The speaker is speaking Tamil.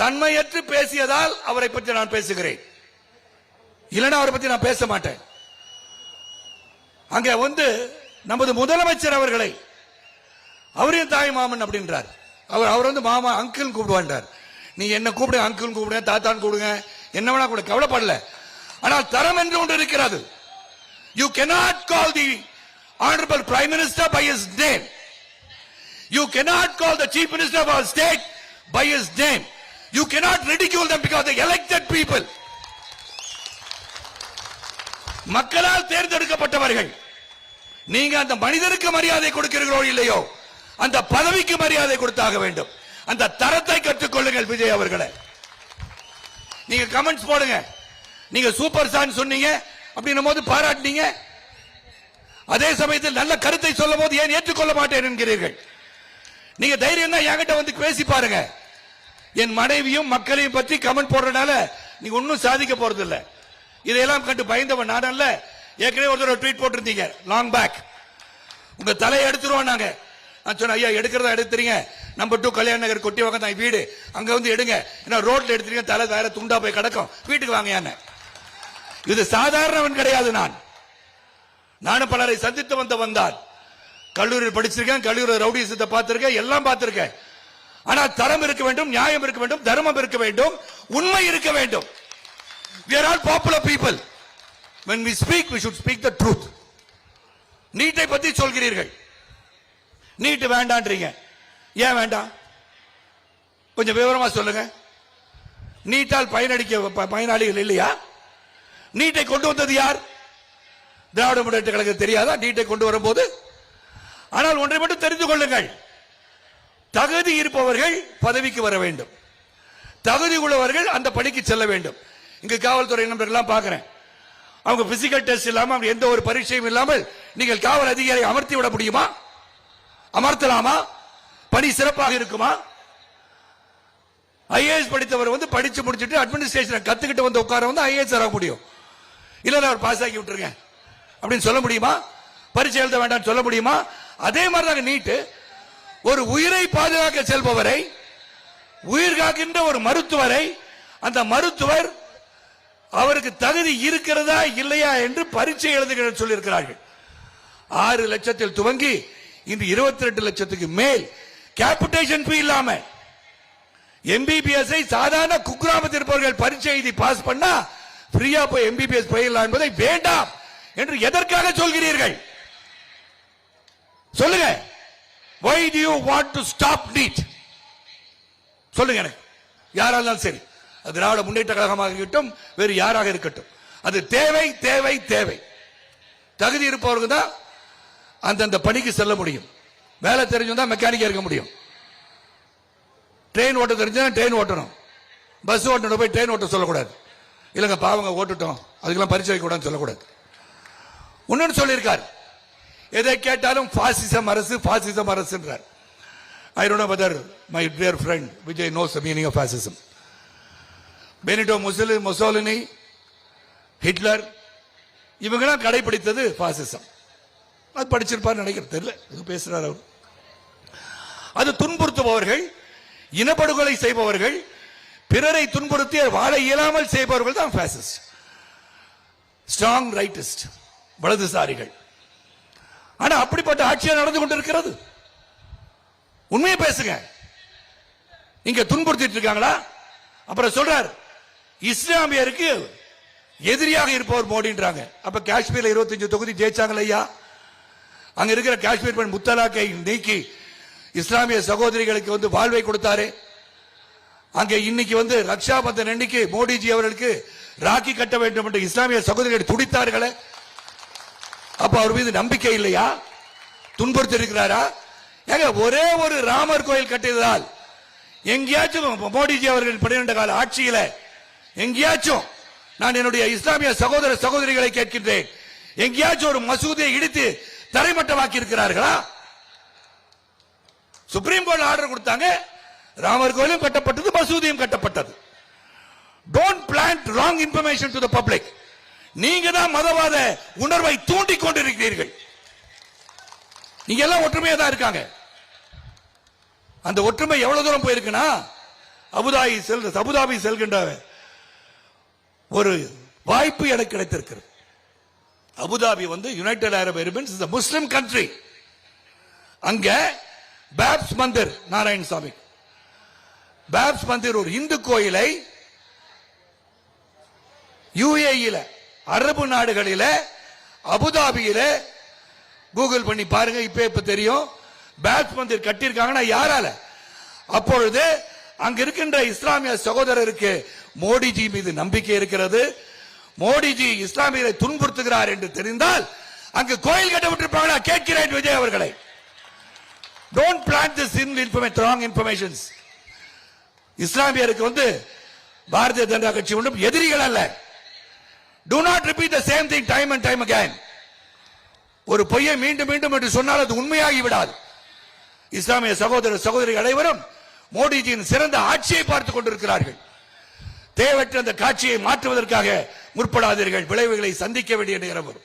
தன்மையற்று பேசியதால் அவரை பற்றி நான் பேசுகிறேன். இல்லைன்னா அவரை பற்றி நான் பேச மாட்டேன். அங்க வந்து நமது முதலமைச்சர் அவர்களை அவரையும் தாய் மாமன் அப்படின்றார். அவர் அவர் வந்து மாமா அங்கிள் கூப்பிடுவான்றார். நீ என்ன கூப்பிடு அங்கிள் கூப்பிடுங்க தாத்தான் கூப்பிடுங்க. என்ன வேணா கூட கவலைப்படல. ஆனால் தரம் என்று ஒன்று இருக்கிறது. You cannot call the honourable prime minister by his name you cannot call the chief minister of state by his name you cannot ridicule them because they elected people. மக்களால் தேர்ந்தெடுக்கப்பட்டவர்கள். நீங்க அந்த மனிதருக்கு மரியாதை கொடுக்கிறீர்களோ இல்லையோ அந்த பதவிக்கு மரியாதை கொடுத்தாக வேண்டும். அந்த தரத்தை கற்றுக்கொள்ளுங்கள் விஜய் அவர்களை. நீங்க கமெண்ட்ஸ் போடுங்க. நீங்க சூப்பர் ஸ்டார் சொன்னீங்க அப்படின்னும் போது பாராட்டினீங்க. அதே சமயத்தில் நல்ல கருத்தை சொல்லும் போது ஏன் ஏற்றுக்கொள்ள மாட்டேன் என்கிறீர்கள். நீங்க தைரியம் தான் என்கிட்ட வந்து பேசி பாருங்க. என் மனைவியும் மக்களையும் பற்றி கமெண்ட் போடுறதுனால நீங்க ஒன்னும் சாதிக்க போறது இல்ல இதையெல்லாம் கண்டு பயந்தவன் நான் அல்ல ஏற்கனவே ஒருத்தர் ட்வீட் போட்டிருந்தீங்க. லாங் பேக் உங்க தலையை எடுத்துருவோம் நாங்க. நான் சொன்னேன் ஐயா எடுக்கிறதா எடுத்துறீங்க. நம்பர் டூ கல்யாண நகர் கொட்டி வாங்க தான் வீடு. அங்க வந்து எடுங்க. ஏன்னா ரோட்ல எடுத்துறீங்க தலை வேற துண்டா போய் கிடக்கும். வீட்டுக்கு வாங்க யானை. இது சாதாரணவன் கிடையாது நான். நானும் பலரை சந்தித்து வந்த வந்தான் கல்லூரியில் படிச்சிருக்கேன் கல்லூரி ரவுடிசத்தை பார்த்திருக்கேன் எல்லாம் பார்த்திருக்கேன். ஆனால் தரம் இருக்க வேண்டும் நியாயம் இருக்க வேண்டும் தர்மம் இருக்க வேண்டும் உண்மை இருக்க வேண்டும். We are all popular people. When we speak we should speak the truth. நீட்டை பத்தி சொல்கிறீர்கள். நீட் வேண்டான்றீங்க. ஏன் வேண்டாம்? கொஞ்சம் விவரமா சொல்லுங்க. நீட்டால் பயனடிக்க ப- பயனாளிகள் இல்லையா? நீட்டை கொண்டு வந்தது யார்? திராவிட முன்னேற்ற கழகம் தெரியாதா? நீட்டை கொண்டு வரும்போது? ஆனால் ஒன்றை மட்டும் தெரிந்து கொள்ளுங்கள். தகுதி இருப்பவர்கள் பதவிக்கு வர வேண்டும். தகுதி உள்ளவர்கள் அந்த பணிக்கு செல்ல வேண்டும். இங்கு காவல்துறை நண்பர்கள்லாம் பார்க்கிறேன். அவங்க பிசிக்கல் டெஸ்ட் இல்லாமல் அவங்க எந்த ஒரு பரீட்சையும் இல்லாமல் நீங்கள் காவல் அதிகாரியை அமர்த்தி விட முடியுமா? அமர்த்தலாமா? பணி சிறப்பாக இருக்குமா? ஐஏஎஸ் படித்தவர் வந்து படிச்சு முடிச்சிட்டு அட்மினிஸ்ட்ரேஷன் கத்துக்கிட்டு வந்து உட்கார வந்து ஐஏஎஸ் ஆக முடியும். இல்லை அவர் பாஸ் ஆக்கி விட்டுருங்க. அப்படின்னு சொல்ல முடியுமா? பரிட்சை எழுத வேண்டாம்னு சொல்ல முடியுமா? அதே மாதிரி தாங்க நீட்டு ஒரு உயிரை பாதுகாக்க செல்பவரை உயிர் காக்கின்ற ஒரு மருத்துவரை அந்த மருத்துவர் அவருக்கு தகுதி இருக்கிறதா இல்லையா என்று பரீட்சை எழுதுகிற சொல்லியிருக்கிறார்கள். ஆறு லட்சத்தில் துவங்கி இன்று இருபத்தி ரெண்டு லட்சத்துக்கு மேல் கேபிட்டேஷன் ஃபீ இல்லாம எம்பிபிஎஸ் சாதாரண குக்கிராமத்தில் இருப்பவர்கள் பரீட்சை எழுதி பாஸ் பண்ணா ஃப்ரீயா போய் எம்பிபிஎஸ் பயிரலாம் என்பதை வேண்டாம் என்று எதற்காக சொல்கிறீர்கள்? சொல்லுங்க. Why do you want to stop NEET சொல்லுங்க எனக்கு. யாரா இருந்தாலும் சரி. திராவிட முன்னேற்ற கழகமாக இருக்கட்டும் வேறு யாராக இருக்கட்டும். அது தேவை தேவை தேவை. தகுதி இருப்பவருக்கு தான் அந்தந்த பணிக்கு செல்ல முடியும். வேலை தெரிஞ்சவங்க மெக்கானிக்கா இருக்க முடியும். ட்ரெயின் ஓட்ட தெரிஞ்சா ட்ரெயின் ஓட்டணும். பஸ் ஓட்டணும் போய் ட்ரெயின் ஓட்ட சொல்லக்கூடாது. இல்லைங்க பாவங்க ஓட்டுட்டோம். அதுக்கெல்லாம் பரிசு வைக்கக்கூடாதுன்னு சொல்லக்கூடாது. ஒன்றுன்னு சொல்லியிருக்காரு. எதை கேட்டாலும் பாசிசம் அரசு பாசிசம் அரசுன்றார். I don't bother my dear friend Vijay knows meaning of பாசிசம் Benito முசலி முசோலினி ஹிட்லர் இவங்கெல்லாம் கடைபிடித்தது பாசிசம் அது படிச்சிருப்பார் நினைக்கிறது தெரியல. இது பேசுறாரு அவர். அது துன்புறுத்துபவர்கள் இனப்படுகொலை செய்பவர்கள் பிறரை துன்புறுத்தி வாழ இயலாமல் செய்பவர்கள் தான் பாசிஸ்ட் ஸ்ட்ராங் ரைட்டிஸ்ட் வலதுசாரிகள். ஆனா அப்படிப்பட்ட ஆட்சியா நடந்து கொண்டிருக்கிறது? உண்மையை பேசுங்க. இங்க துன்புறுத்திட்டு இருக்காங்களா? அப்புறம் சொல்றார் இஸ்லாமியருக்கு எதிரியாக இருப்பவர் மோடின்றாங்க. அப்ப காஷ்மீர்ல 25 தொகுதி ஜெயிச்சாங்களா ஐயா? அங்க இருக்கிற காஷ்மீர் பெண் முத்தலாக்கை நீக்கி இஸ்லாமிய சகோதரிகளுக்கு வந்து வாழ்வை கொடுத்தாரு. அங்கே இன்னைக்கு வந்து ரக்ஷா பந்தன் அன்னைக்கு மோடிஜி அவர்களுக்கு ராக்கி கட்ட வேண்டும் என்று இஸ்லாமிய சகோதரிகள் துடித்தார்களே. அப்ப அவர் மீது நம்பிக்கை இல்லையா? துன்புறுத்தி இருக்கிறாரா ஏங்க ஒரே ஒரு ராமர் கோயில் கட்டியதால் எங்கேயாச்சும் மோடிஜி அவர்கள் பன்னிரண்டு கால ஆட்சியில எங்கேயாச்சும் நான் என்னுடைய இஸ்லாமிய சகோதர சகோதரிகளை கேட்கின்றேன். எங்கேயாச்சும் ஒரு மசூதியை இடித்து தரைமட்டமாக்கி இருக்கிறார்களா சுப்ரீம் கோர்ட் ஆர்டர் கொடுத்தாங்க. ராமர் கோயிலும் கட்டப்பட்டது மசூதியும் கட்டப்பட்டது. Don't plant wrong information to the public நீங்க தான் மதவாத உணர்வை தூண்டி கொண்டிருக்கிறீர்கள். நீங்க எல்லாம் ஒற்றுமையா தான் இருக்காங்க. அந்த ஒற்றுமை எவ்வளவு தூரம் போயிருக்குன்னா அபுதாபி செல் அபுதாபி செல்கின்ற ஒரு வாய்ப்பு எனக்கு கிடைத்திருக்கிறது. அபுதாபி வந்து United Arab Emirates is Muslim country அங்க பேப்ஸ் மந்திர் நாராயணசாமி பேப்ஸ் மந்திர் ஒரு இந்து கோயிலை யுஏஇல அரபு நாடுகளில அபுதாபியில கூகுள் பண்ணி பாருங்க இப்ப இப்ப தெரியும்? பேப்ஸ் மந்திர் கட்டியிருக்காங்கன்னா யாரால? அப்பொழுது அங்க இருக்கின்ற இஸ்லாமிய சகோதரருக்கு மோடிஜி மீது நம்பிக்கை இருக்கிறது. மோடிஜி இஸ்லாமியரை துன்புறுத்துகிறார் என்று தெரிந்தால் அங்கு கோயில் கட்டப்பட்டிருப்பாங்களா? கேட்கிறேன் விஜய் அவர்களை. Don't plan this in information wrong informations இஸ்லாமியருக்கு வந்து பாரதிய ஜனதா கட்சி ஒன்றும் எதிரிகள் அல்ல. Do not repeat the same thing time and time again ஒரு பொய்யை மீண்டும் மீண்டும் என்று சொன்னால் அது உண்மையாகி விடாது. இஸ்லாமிய சகோதர சகோதரி அனைவரும் மோடிஜியின் சிறந்த ஆட்சியை பார்த்துக் கொண்டிருக்கிறார்கள். தேவையற்ற அந்த காட்சியை மாற்றுவதற்காக முற்படாதீர்கள். விளைவுகளை சந்திக்க வேண்டிய நேரம் வரும்.